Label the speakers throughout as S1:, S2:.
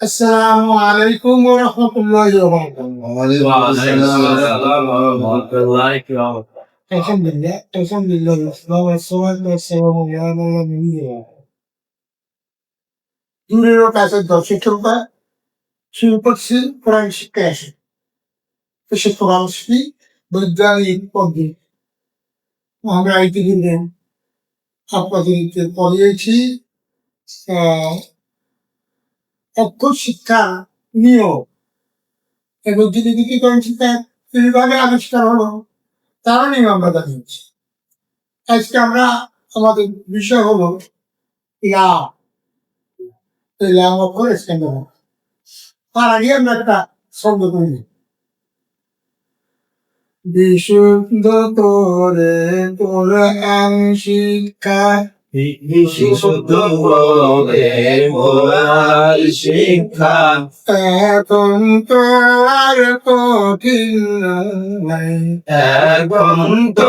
S1: আসসালামু
S2: আলাইকুম আসসালাম ওয়া রাহমাতুল্লাহি ওয়া বারাকাতুহু। Elhamdülillah, elhamdülillah, ve sallallahu ve selamu ala nebiyyina. ইন্দ্রের কাছে দর্শকরা শিল্পসী প্রায় শিক্ষা আসে বিশেষ করে আসি বৈজ্ঞানিক পদ্ধতি আমরা ইতিমধ্যে আপনাদেরকে পড়িয়েছি অক্ষর শিক্ষা নিয়েও এবং যদি নীতিকরণ শিক্ষা এইভাবে আবিষ্কার হলো নিয়ে আমরা জানিয়েছি আজকে আমরা আমাদের বিষয় হলো ইয়া এই লাভ অক্ষর তার আগে আমরা একটা শব্দ করি। বিশুদ্ধ তোরে তোর শিক্ষা
S1: শিক্ষা
S2: এখন তো আর কঠিন নাই
S1: এখন তো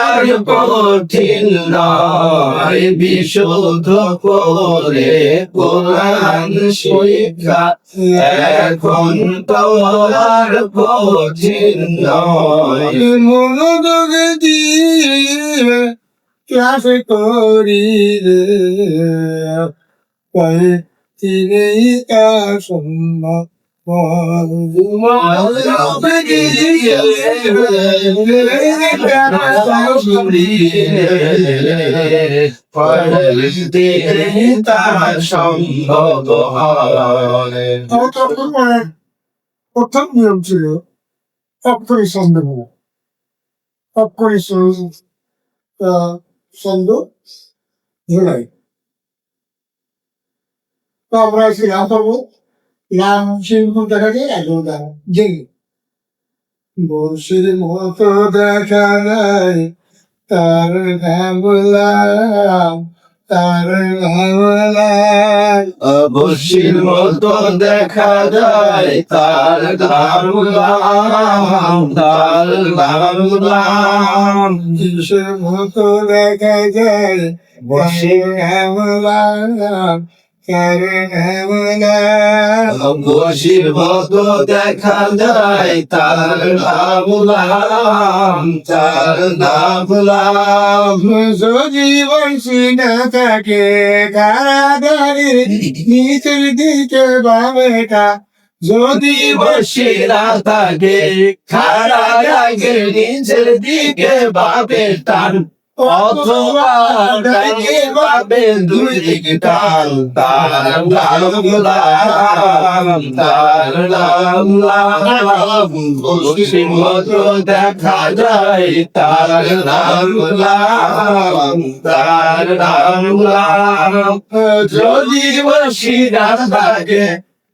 S1: আর কঠিন নয় বিশুদ্ধ করে কোরআন শিক্ষা। এখন তো আর কঠিন নয়।
S2: মনোযোগ দিয়ে ক্লাস করি রে কয়েকদিনেই তা সম্ভব
S1: তার সম্ভব হয়
S2: প্রথম নিয়ম ছিল অক্ষরী সন্দেহ। অক্ষরী ছন্দ ঝোলাই তো আমরা এসে লাভ পাবো লাভ সেরকম দেখা যায় একদম দেখা জেগে। বর্ষের মতো দেখা নাই, তার ভাবলাম তার
S1: অবশ্যের মতো দেখা যায় তার দারুলাম তার দারুলাম।
S2: কিসের মতো দেখা যায় বসে ভাবলাম
S1: বসির মতো দেখা যায় তার নামলাম তার নামলাম
S2: জীবন সিনা থাকে কারাগারের নিচের দিকে বামেটা। যদি
S1: বসে না থাকে লাগে নিচের দিকে বাবে টান। অথবা ডাইনে বাবে দুই দিকে টান তার বসে মতো দেখা যায় তার নামলাম তার নামলাম যদি বসি না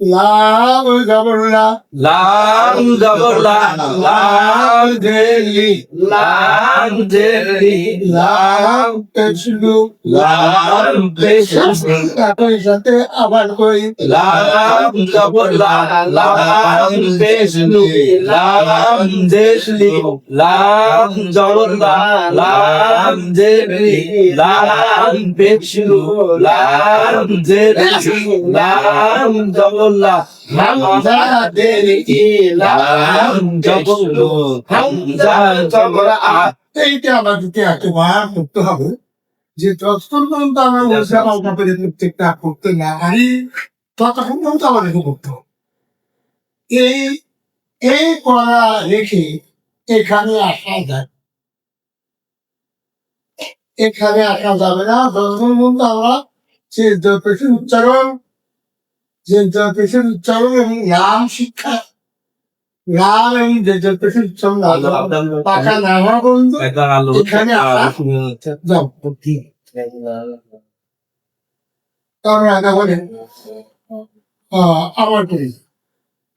S2: লাভ জবরলা
S1: লাম জবরলা লাম জেলি লাম জেলি
S2: লাভ পেছলু
S1: লাম পেশাস
S2: একই সাথে আবার কই?
S1: লাম জবরলা লাম দেশলু লাম দেশলি লাম জবরলা লাম জেলি লাম পেশলু লাম জেলি লাম
S2: এইটা একেবারে হবে যে যতক্ষণ পর্যন্ত আমরা প্রত্যেকটা করতে না পারি ততক্ষণ পর্যন্ত এই এই করা রেখে এখানে আসা যায়। এখানে আসা যাবে না যতক্ষণ পর্যন্ত আমরা সে উচ্চারণ জেন্টারপ্রেশন চলো এবং নাম শিক্ষা। নাম এবং জেন্টারপ্রেশন উচ্চারণ টাকা না হওয়া পর্যন্ত এখানে কারণ আগে বলে আবার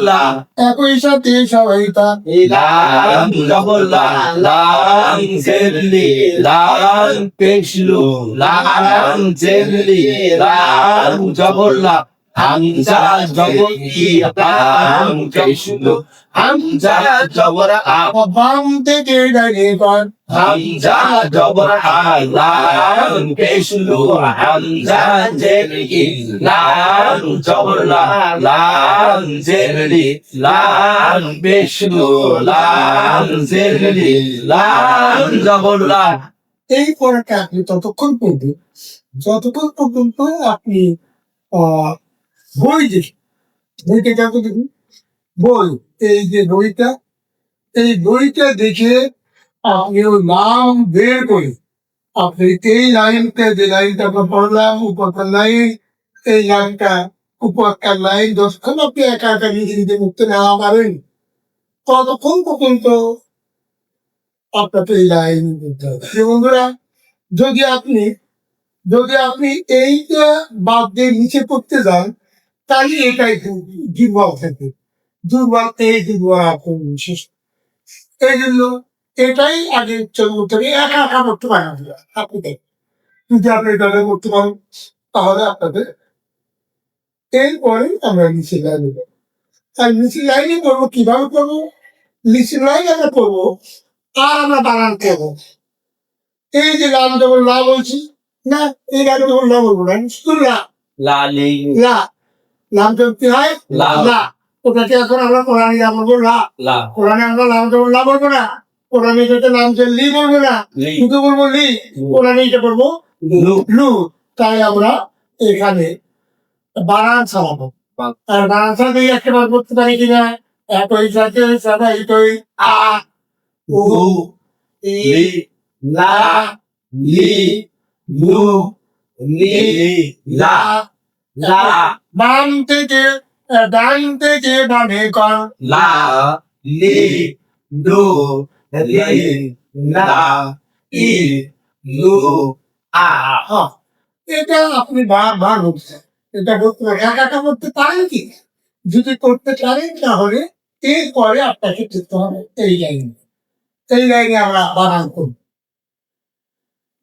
S2: লাম একই সাথে সবাই তা
S1: লাম জবল্লা লাম জেল্লি লাম পেশলু লাম জেরলি লাম জবর লাম হামজা জবর পেশলু হামজা জবর আ
S2: বাম থেকে ডানে কর?
S1: হামজা জবর আ লাম পেশলু হামজা জেরলি লাম জবর লাম জেরলি লাম পেশলু লাম জেরলি লাম জবর
S2: এই পড়াটা আপনি ততক্ষণ পড়বেন যতক্ষণ পর্যন্ত আপনি আহ, বই দেখেন বইটা কেন দেখুন বই, এই যে বইটা এই বইটা দেখে আপনি ওই নাম বের করে, আপনি এই লাইনটা, যে লাইনটা আমরা পড়লাম, উপরকার লাইন, এই লাইনটা, উপরকার লাইন, যতক্ষণ আপনি একা একা নিজে মুক্ত নেওয়া পারেন ততক্ষণ পর্যন্ত আপনাকে এই লাইন দিতে হবে। বন্ধুরা, যদি আপনি যদি আপনি এইটা বাদ দিয়ে নিচে করতে যান তাহলে এটাই দুর্বল থাকে। দুর্বল এই দুর্বল আপনার বিশেষ। এই জন্য এটাই আগে হবে একা একা করতে পারেন আপনি দেখেন। যদি আপনি এটা করতে পারেন তাহলে আপনাদের এরপরে আমরা নিচে লাইনে যাব। আর নিচে লাইনে করব কীভাবে করব নিচে লাইনে আমরা করব আর আমরা বানান করব। এই যে লাম যখন লা বলছি না এই লাম যখন লা বলব না শুধু লা।
S1: লালি
S2: লা। যখন কি হয়?
S1: লা।
S2: ওটাকে এখন আমরা কোরআনে যা বলব? লা।
S1: লা।
S2: কোরআনে আমরা লাম যখন লা বলব না। কোরআনে যেটা নাম যে লি বলব না। শুধু বলব লি। কোরআনে এটা বলব
S1: লু।
S2: লু। তাই আমরা এখানে বানান ছাড়াবো। আর বানান ছাড়াতে একটা বার করতে পারি কিনা একই সাথে সবাই কই আ উ ই
S1: লা। লি। লু। লি। লা। লা।
S2: বাম থেকে ডান থেকে বামে কর।
S1: লা লি লু লি লা ই লু আ।
S2: এটা আপনি বারবার বলছেন এটা করতে একা একা করতে পারেন কি? যদি করতে পারেন তাহলে এরপরে আপনাকে করতে হবে এই লাইনে। এই লাইনে আমরা বানান করব।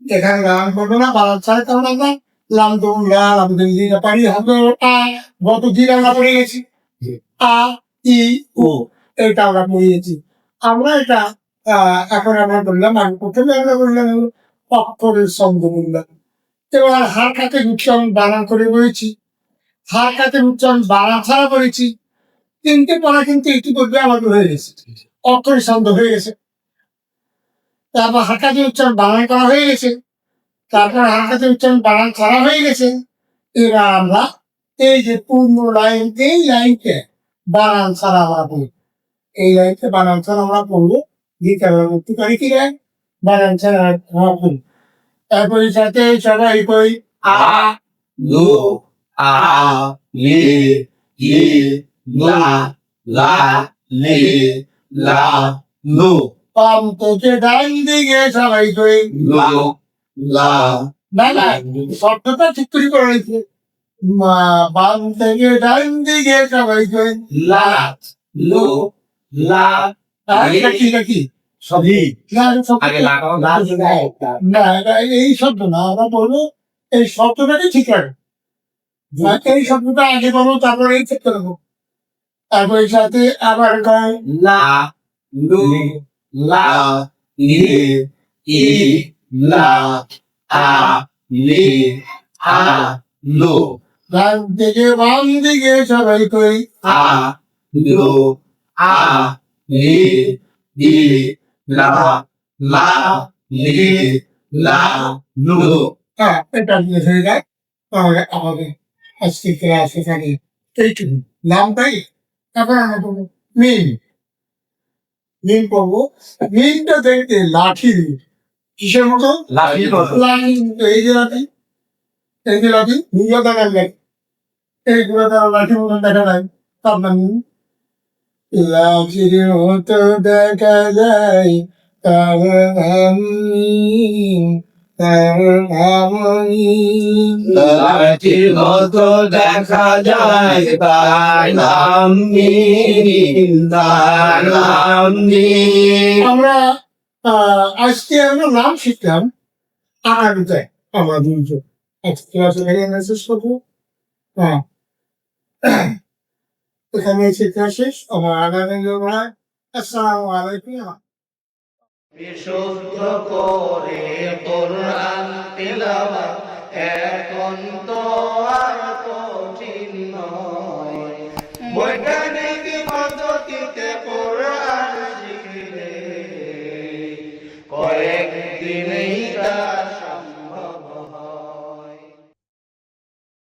S2: এখানে বানান করব না বানান ছাড়া তখন আমরা পারি হবে আ গত দিন আমরা পড়ে গেছি? আ ই উ এটা আমরা পড়ে গেছি। আমরা এটা এখন আমরা বললাম আমি প্রথমে আমরা বললাম অক্ষরের বললাম এবার হার কাতে উচ্চারণ বানান করে বলেছি? হার কাতে উচ্চারণ বানান ছাড়া করেছি তিনটে পড়া কিন্তু ইতিপূর্বে আমাদের হয়ে গেছে। অক্ষরের ছন্দ হয়ে গেছে। তারপর হাকাতে উচ্চারণ বানান করা হয়ে গেছে? তারপর হাকাতে উচ্চারণ বানান ছাড়া হয়ে গেছে। এবার আমরা এই যে পূর্ণ লাইন এই লাইনকে বানান ছাড়া আমরা পড়ব এই লাইনকে বানান ছাড়া আমরা পড়ব গীতা মুক্তি করি কি লাইন বানান ছাড়া পড়ব তারপরে সাথে সবাই কই?
S1: আ, লু, আ, লি ই লা লা, লি, লা, লু।
S2: পাম থেকে ডান দিকে সবাই কই?
S1: লু। লা
S2: না না শব্দটা ঠিক করে করা হয়েছে। মা বাম থেকে ডান দিকে সবাই
S1: লা লু
S2: এই শব্দ না আমরা বলব এই শব্দটাকে ঠিক রাখো। আর এই শব্দটা আগে বলব তারপরে এই ঠিক করব তারপর এর সাথে আবার
S1: লা লু লা লি ই লা আ লি আ লু
S2: ডান থেকে বাম দিকে সবাই কই
S1: আ লু আ লি ই লা লা লি লা লু
S2: হ্যাঁ এটা দিয়ে হয়ে যায়। তাহলে আমাদের আজকে ক্লাস এখানে এইটুকু। নামটাই তারপর আমরা করব মিন মিন করব মিনটা দেখতে লাঠি কিসের মতো? এই যে লাঠি এই যে লাঠি নিজেও দেখা যায় এইগুলো তারা লাঠি মতো দেখা যায়। তার নাম লাঠির মতো দেখা যায় তার।
S1: লাঠির মতো দেখা যায় তার নাম
S2: আমরা আজকে আমরা নাম শিখলাম আগামীতে আমরা দুজন আজকে শেষ করব। হ্যাঁ। এখানে শিক্ষা শেষ। আমার আগামী ভাই আসসালামু আলাইকুম।
S1: বিশুদ্ধ করে কোরআন তেলাওয়াত এখন তো আর কঠিন নয়।